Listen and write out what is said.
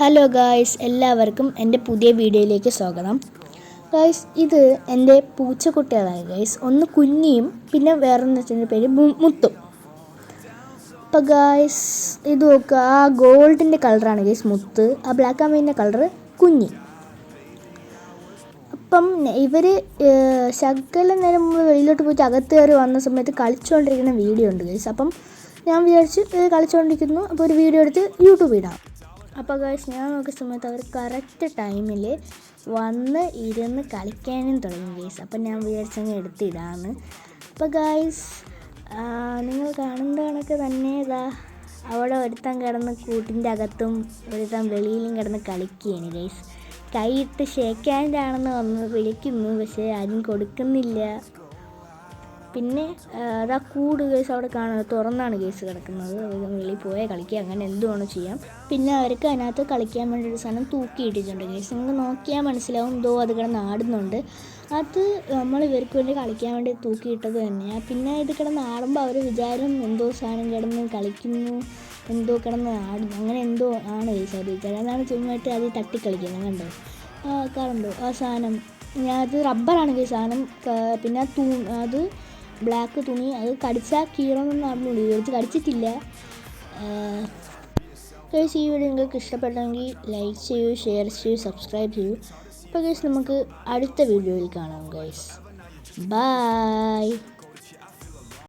Hello guys എല്ലാവർക്കും എന്റെ പുതിയ വീഡിയോയിലേക്ക് സ്വാഗതം. ഗായ്സ് ഇത് എന്റെ പൂച്ചക്കുട്ടികളാണ് ഗായ്സ് ഒന്ന് കുഞ്ഞിയും പിന്നെ വേറൊന്ന് വെച്ചതിന്റെ പേര് മുത്തും. അപ്പോൾ ഗായ്സ് ഇത് നോക്കുക ആ ഗോൾഡിന്റെ കളറാണ് ഗൈസ് മുത്ത്. ആ ബ്ലാക്ക് ആൻഡ് വൈറ്റിന്റെ കളറ് കുഞ്ഞി. അപ്പം ഇവർ ശകല നേരം വെളിയിലോട്ട് പോയിട്ട് അകത്ത് കയറി വന്ന സമയത്ത് കളിച്ചുകൊണ്ടിരിക്കുന്ന വീഡിയോ ഉണ്ട് ഗൈസ് അപ്പം ഞാൻ വിചാരിച്ചു കളിച്ചുകൊണ്ടിരിക്കുന്നു അപ്പോൾ ഒരു വീഡിയോ എടുത്ത് യൂട്യൂബിൽ ഇടാം. അപ്പോൾ ഗൈസ് ഞാൻ നോക്കിയ സമയത്ത് അവർ കറക്റ്റ് ടൈമിൽ വന്ന് ഇരുന്ന് കളിക്കാനും തുടങ്ങി ഗൈസ് അപ്പം ഞാൻ വിചാരിച്ചങ്ങ് എടുത്തിടാന്ന്. അപ്പോൾ ഗൈസ് നിങ്ങൾ കാണുന്ന കണക്ക് തന്നെ ഇതാ. അവിടെ ഒരുത്തൻ കിടന്ന് കൂട്ടിന്റെ അകത്തും ഒരുത്തൻ വെളിയിലും കിടന്ന് കളിക്കുകയാണ് ഗൈസ് കൈയിട്ട് ഷേക്ക് ഹാൻഡ് ആണെന്ന് വന്ന് വിളിക്കുന്നു പക്ഷേ ആരും കൊടുക്കുന്നില്ല. പിന്നെ അതാ കൂട് കേസ് അവിടെ കാണുന്നത് തുറന്നാണ് കേസ് കിടക്കുന്നത്. വെളിയിൽ പോയാൽ കളിക്കുക അങ്ങനെ എന്തുവാണോ ചെയ്യാം. പിന്നെ അവർക്ക് അതിനകത്ത് കളിക്കാൻ വേണ്ടി ഒരു സാധനം തൂക്കിയിട്ടിട്ടുണ്ട്. കേസ് നിങ്ങൾ നോക്കിയാൽ മനസ്സിലാവും. എന്തോ അത് കിടന്ന് ആടുന്നുണ്ട്. അത് നമ്മൾ ഇവർക്ക് വേണ്ടി കളിക്കാൻ വേണ്ടി തൂക്കിയിട്ടത് തന്നെയാണ് പിന്നെ ഇത് കിടന്ന് ആടുമ്പോൾ അവർ വിചാരം എന്തോ സാധനം കിടന്ന് കളിക്കുന്നു എന്തോ കിടന്ന് ആടുന്നു. അങ്ങനെ എന്തോ ആണ് കേസ് അത് വിചാരം. അതാണ് ചുമ്മായിട്ട് അത് തട്ടിക്കളിക്കുന്നത് കണ്ടോ? ആ കണ്ടോ ആ സാധനം. ഞാൻ അത് റബ്ബറാണ് കേസ് സാധനം. പിന്നെ തൂ അത് ബ്ലാക്ക് തുണി. അത് കടിച്ചാൽ കീറണമെന്ന് അറിഞ്ഞുള്ളൂ കടിച്ച് കടിച്ചിട്ടില്ല. ഗൈസ് ഈ വീഡിയോ നിങ്ങൾക്ക് ഇഷ്ടപ്പെട്ടെങ്കിൽ ലൈക്ക് ചെയ്യൂ ഷെയർ ചെയ്യൂ സബ്സ്ക്രൈബ് ചെയ്യൂ. അപ്പോൾ ഗൈസ് നമുക്ക് അടുത്ത വീഡിയോയിൽ കാണാം ഗൈസ് ബൈ